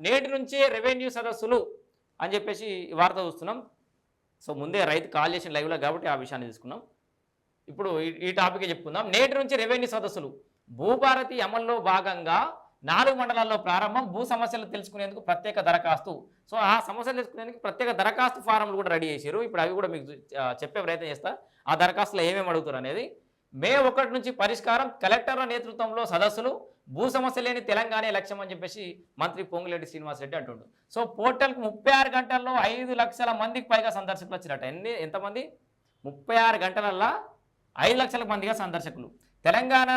నేటి నుంచే రెవెన్యూ సదస్సులు అని చెప్పేసి వార్త చూస్తున్నాం. సో ముందే రైతు కాల్ చేసిన లైవ్లో కాబట్టి ఆ విషయాన్ని తీసుకున్నాం ఇప్పుడు ఈ- ఈ టాపిక్ చెప్పుకుందాం. నేటి నుంచి రెవెన్యూ సదస్సులు. భూభారతి అమల్లో భాగంగా నాలుగు మండలాల్లో ప్రారంభం. భూ సమస్యలు తెలుసుకునేందుకు ప్రత్యేక దరఖాస్తు. సో ఆ సమస్యలు తెలుసుకునేందుకు ప్రత్యేక దరఖాస్తు ఫారంలు కూడా రెడీ చేశారు. ఇప్పుడు అవి కూడా మీకు చెప్పే ప్రయత్నం చేస్తా. ఆ దరఖాస్తులో ఏమేమి అడుగుతారు అనేది. మే ఒకటి నుంచి పరిష్కారం కలెక్టర్ల నేతృత్వంలో సదస్సులు భూ సమస్య లేని తెలంగాణ లక్ష్యం అని చెప్పేసి మంత్రి పొంగులేటి శ్రీనివాసరెడ్డి అంటుండు. సో పోర్టల్కి ముప్పై ఆరు గంటల్లో ఐదు లక్షల మందికి పైగా సందర్శకులు వచ్చినట్టు ఎన్ని ఎంతమంది? ముప్పై ఆరు గంటలల్లా ఐదు లక్షల మందిగా సందర్శకులు. తెలంగాణ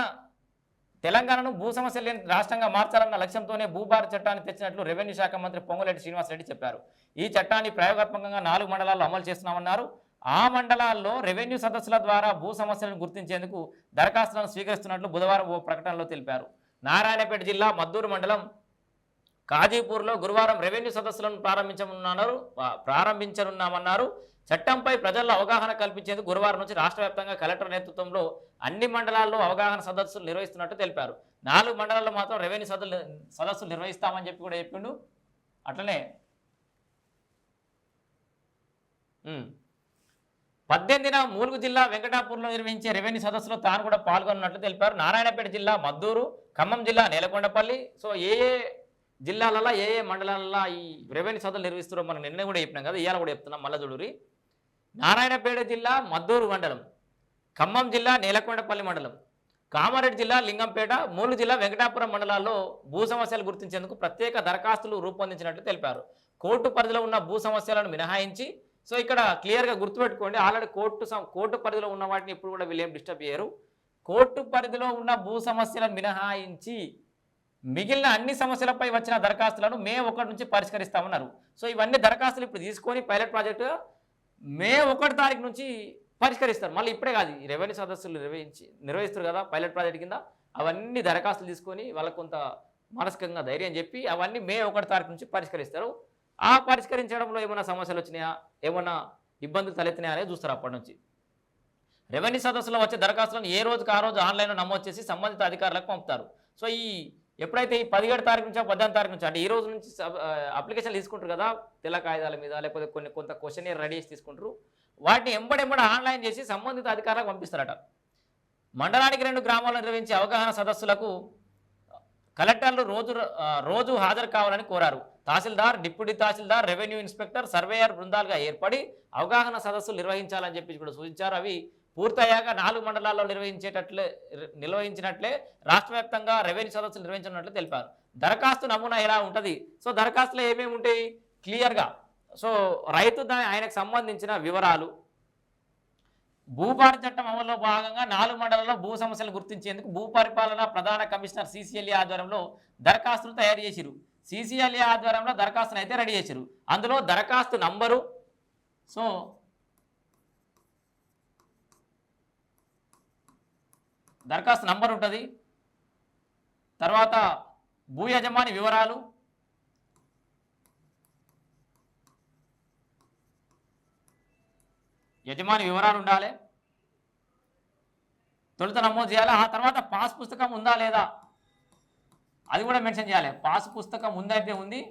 తెలంగాణను భూ సమస్య లేని రాష్ట్రంగా మార్చాలన్న లక్ష్యంతోనే భూభారత చట్టాన్ని తెచ్చినట్లు రెవెన్యూ శాఖ మంత్రి పొంగులేటి శ్రీనివాసరెడ్డి చెప్పారు. ఈ చట్టాన్ని ప్రయోగాత్మకంగా నాలుగు మండలాల్లో అమలు చేస్తున్నామన్నారు. ఆ మండలాల్లో రెవెన్యూ సదస్సుల ద్వారా భూ సమస్యలను గుర్తించేందుకు దరఖాస్తులను స్వీకరిస్తున్నట్లు బుధవారం ఓ ప్రకటనలో తెలిపారు. నారాయణపేట జిల్లా మద్దూరు మండలం కాజీపూర్లో గురువారం రెవెన్యూ సదస్సులను ప్రారంభించనున్నారు ప్రారంభించనున్నామన్నారు. చట్టంపై ప్రజల్లో అవగాహన కల్పించేందుకు గురువారం నుంచి రాష్ట్ర కలెక్టర్ నేతృత్వంలో అన్ని మండలాల్లో అవగాహన సదస్సులు నిర్వహిస్తున్నట్టు తెలిపారు. నాలుగు మండలాల్లో మాత్రం రెవెన్యూ సదస్సులు సదస్సులు నిర్వహిస్తామని చెప్పి కూడా చెప్పిండు. అట్లనే పద్దెనిమిదిన మూలుగు జిల్లా వెంకటాపూర్లో నిర్వహించే రెవెన్యూ సదస్సులో తాను కూడా పాల్గొన్నట్లు తెలిపారు. నారాయణపేట జిల్లా మద్దూరు ఖమ్మం జిల్లా నేలకొండపల్లి. సో ఏ ఏ జిల్లాలలో ఏ ఏ మండలాలలో ఈ రెవెన్యూ సదస్సులు నిర్వహిస్తున్నారో మనం నిన్న కూడా చెప్పినాం కదా ఇవాళ కూడా చెప్తున్నాం మల్ల నారాయణపేట జిల్లా మద్దూరు మండలం ఖమ్మం జిల్లా నేలకొండపల్లి మండలం కామారెడ్డి జిల్లా లింగంపేట మూలు జిల్లా వెంకటాపురం మండలాల్లో భూ సమస్యలు గుర్తించేందుకు ప్రత్యేక దరఖాస్తులు రూపొందించినట్లు తెలిపారు. కోర్టు పరిధిలో ఉన్న భూ సమస్యలను మినహాయించి సో ఇక్కడ క్లియర్గా గుర్తుపెట్టుకోండి ఆల్రెడీ కోర్టు కోర్టు పరిధిలో ఉన్న వాటిని ఇప్పుడు కూడా వీళ్ళు ఏం డిస్టర్బ్ చేయరు. కోర్టు పరిధిలో ఉన్న భూ సమస్యలను మినహాయించి మిగిలిన అన్ని సమస్యలపై వచ్చిన దరఖాస్తులను మే ఒకటి నుంచి పరిష్కరిస్తామన్నారు. సో ఇవన్నీ దరఖాస్తులు ఇప్పుడు తీసుకొని పైలట్ ప్రాజెక్టు మే ఒకటి తారీఖు నుంచి పరిష్కరిస్తారు. మళ్ళీ ఇప్పుడే కాదు రెవెన్యూ సదస్సులు నిర్వహించి నిర్వహిస్తారు కదా పైలట్ ప్రాజెక్ట్ కింద. అవన్నీ దరఖాస్తులు తీసుకొని వాళ్ళకు కొంత మానసికంగా ధైర్యం చెప్పి అవన్నీ మే ఒకటి తారీఖు నుంచి పరిష్కరిస్తారు. ఆ పరిష్కరించడంలో ఏమైనా సమస్యలు వచ్చినాయా? ఏమైనా ఇబ్బందులు తలెత్తినాయా అనేది చూస్తారు అప్పటి నుంచి. రెవెన్యూ సదస్సులో వచ్చే దరఖాస్తులను ఏ రోజుకి ఆ రోజు ఆన్లైన్లో నమోదు చేసి సంబంధిత అధికారులకు పంపుతారు. సో ఈ ఎప్పుడైతే ఈ పదిహేడు తారీఖు నుంచి పద్దెనిమిది తారీఖు నుంచి అంటే ఈ రోజు నుంచి అప్లికేషన్ తీసుకుంటారు కదా తెల్ల కాగితాల మీద లేకపోతే కొన్ని కొంత క్వశ్చన్ రెడీ చేసి తీసుకుంటారు. వాటిని ఎంబడెంబడ ఆన్లైన్ చేసి సంబంధిత అధికారులకు పంపిస్తారట. మండలానికి రెండు గ్రామాల్లో నిర్వహించే అవగాహన సదస్సులకు కలెక్టర్లు రోజు రోజు హాజరు కావాలని కోరారు. Tahsildar deputy tahsildar revenue inspector surveyor బృందాలుగా ఏర్పడి అవగాహన సదస్సులు నిర్వహించాలని చెప్పి కూడా సూచించారు. అవి పూర్తయ్యాక నాలుగు మండలాల్లో నిర్వహించేటట్లే నిర్వహించినట్లే రాష్ట్ర వ్యాప్తంగా రెవెన్యూ సదస్సులు నిర్వహించినట్లు తెలిపారు. దరఖాస్తు నమూనా ఎలా ఉంటుంది? సో దరఖాస్తులో ఏమేమి ఉంటాయి? క్లియర్గా. సో రైతు ఆయనకు సంబంధించిన వివరాలు. భూపారి చట్టం అమల్లో భాగంగా నాలుగు మండలాల్లో భూ సమస్యలు గుర్తించేందుకు భూ పరిపాలన ప్రధాన కమిషనర్ సీసీఎల్ఈ ఆధ్వర్యంలో దరఖాస్తులు తయారు చేసిరు సిసిఎల్ఏ ఆధ్వర్యంలో దరఖాస్తును అయితే రెడీ చేశారు. అందులో దరఖాస్తు నంబరు సో దరఖాస్తు నంబర్ ఉంటుంది. తర్వాత భూ యజమాని వివరాలు. యజమాని వివరాలు ఉండాలి. తొలుత నమోదు చేయాలి? ఆ తర్వాత పాస్ పుస్తకం ఉందా లేదా? అది కూడా మెన్షన్ చేయాలి. పాస్ పుస్తకం ఉందైతే ఉంది.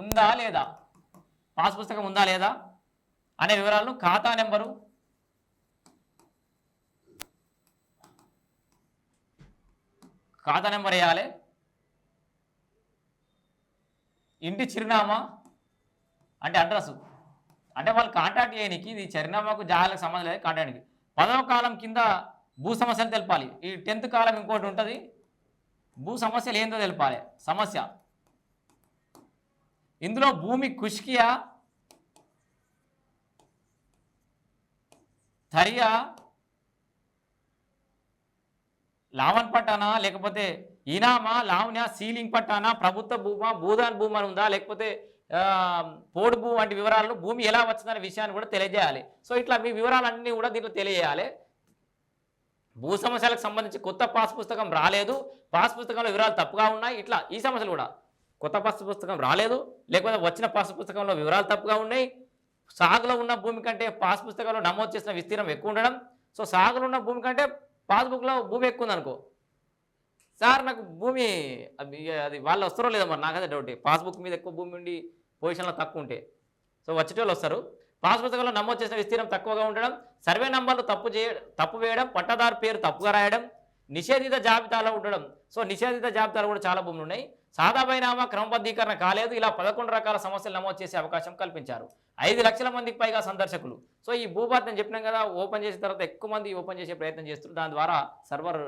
ఉందా లేదా? పాస్ పుస్తకం ఉందా లేదా? అనే వివరాలను ఖాతా నెంబరు. ఖాతా నెంబర్ వేయాలి. ఇంటి చిరునామా అంటే అడ్రస్. అంటే వాళ్ళు కాంటాక్ట్ చేయడానికి ఇది చిరునామాకు జాగాలకు సంబంధం లేదు కాంటాక్ట్కి. పదవ కాలం కింద భూ సమస్యలు తెలపాలి. ఈ టెన్త్ కాలం ఇంకోటి ఉంటుంది. భూ సమస్యలు ఏందో తెలపాలి. సమస్య. ఇందులో భూమి కుష్కియా థరియా లావన్ పట్టానా? లేకపోతే ఇనామా లావణ్య సీలింగ్ పట్టానా? ప్రభుత్వ భూమా భూదాన్ భూమి అని ఉందా? లేకపోతే పోడు భూ వంటి వివరాలను భూమి ఎలా వచ్చిందనే విషయాన్ని కూడా తెలియజేయాలి. సో ఇట్లా మీ వివరాలన్నీ కూడా దీంట్లో తెలియజేయాలి. భూ సమస్యలకు సంబంధించి కొత్త పాస్ పుస్తకం రాలేదు. పాస్ పుస్తకంలో వివరాలు తప్పుగా ఉన్నాయి. ఇట్లా ఈ సమస్యలు కూడా. కొత్త పాస్ పుస్తకం రాలేదు. లేకపోతే వచ్చిన పాస్ పుస్తకంలో వివరాలు తప్పుగా ఉన్నాయి. సాగులో ఉన్న భూమి కంటే పాస్ పుస్తకంలో నమోదు చేసిన విస్తీర్ణం ఎక్కువ ఉండడం. సో సాగులో ఉన్న భూమి కంటే పాస్బుక్లో భూమి ఎక్కువ ఉందనుకో సార్ నాకు భూమి అది అది వాళ్ళు వస్తారో లేదో మరి నాకైతే డౌట్ పాస్బుక్ మీద ఎక్కువ భూమి ఉండి పొజిషన్లో తక్కువ ఉంటే. సో వచ్చేటోళ్ళు వస్తారు. పాస్ పుస్తకంలో నమోదు చేసిన విస్తీర్ణం తక్కువగా ఉండడం సర్వే నంబర్లు తప్పు చేయ తప్పు వేయడం పట్టదారు పేరు తప్పుగా రాయడం నిషేధిత జాబితాలో ఉండడం. సో నిషేధిత జాబితాలు కూడా చాలా భూములు ఉన్నాయి. సాదా బైనామా క్రమబద్ధీకరణ కాలేదు. ఇలా పదకొండు రకాల సమస్యలు నమోదు చేసే అవకాశం కల్పించారు. ఐదు లక్షల మందికి పైగా సందర్శకులు. సో ఈ భూభారత్ నేను చెప్పినాం కదా ఓపెన్ చేసిన తర్వాత ఎక్కువ మంది ఓపెన్ చేసే ప్రయత్నం చేస్తున్నారు. దాని ద్వారా సర్వర్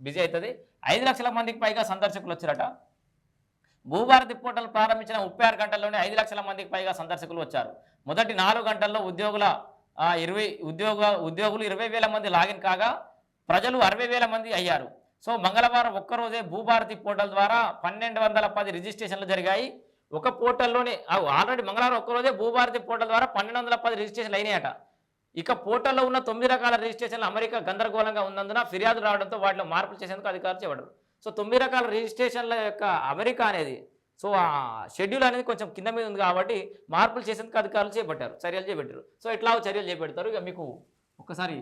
బిజీ అవుతుంది. ఐదు లక్షల మందికి పైగా సందర్శకులు వచ్చారట. భూభారతి పోర్టల్ ప్రారంభించిన ముప్పై ఆరు గంటల్లోనే ఐదు లక్షల మందికి పైగా సందర్శకులు వచ్చారు. మొదటి నాలుగు గంటల్లో ఉద్యోగుల ఇరవై ఉద్యోగ ఉద్యోగులు ఇరవై వేల మంది లాగిన్ కాగా ప్రజలు అరవై వేల మంది అయ్యారు. సో మంగళవారం ఒక్కరోజే భూభారతి పోర్టల్ ద్వారా పన్నెండు వందల పది రిజిస్ట్రేషన్లు జరిగాయి. ఒక పోర్టల్లోనే ఆల్రెడీ మంగళవారం ఒక్కరోజే భూభారతి పోర్టల్ ద్వారా పన్నెండు వందల పది రిజిస్ట్రేషన్లు అయినాయట. ఇక పోర్టల్లో ఉన్న తొమ్మిది రకాల రిజిస్ట్రేషన్లు అమెరికా గందరగోళంగా ఉన్నందున ఫిర్యాదు రావడంతో వాటిలో మార్పులు చేసేందుకు అధికారులు చేపడరు సో తొమ్మిది రకాల రిజిస్ట్రేషన్ల యొక్క అమెరికా అనేది సో ఆ షెడ్యూల్ అనేది కొంచెం కింద మీద ఉంది కాబట్టి మార్పులు చేసేందుకు అధికారులు చేపట్టారు చర్యలు చేపట్టారు. సో ఇట్లా చర్యలు చేపడతారు. ఇక మీకు ఒక్కసారి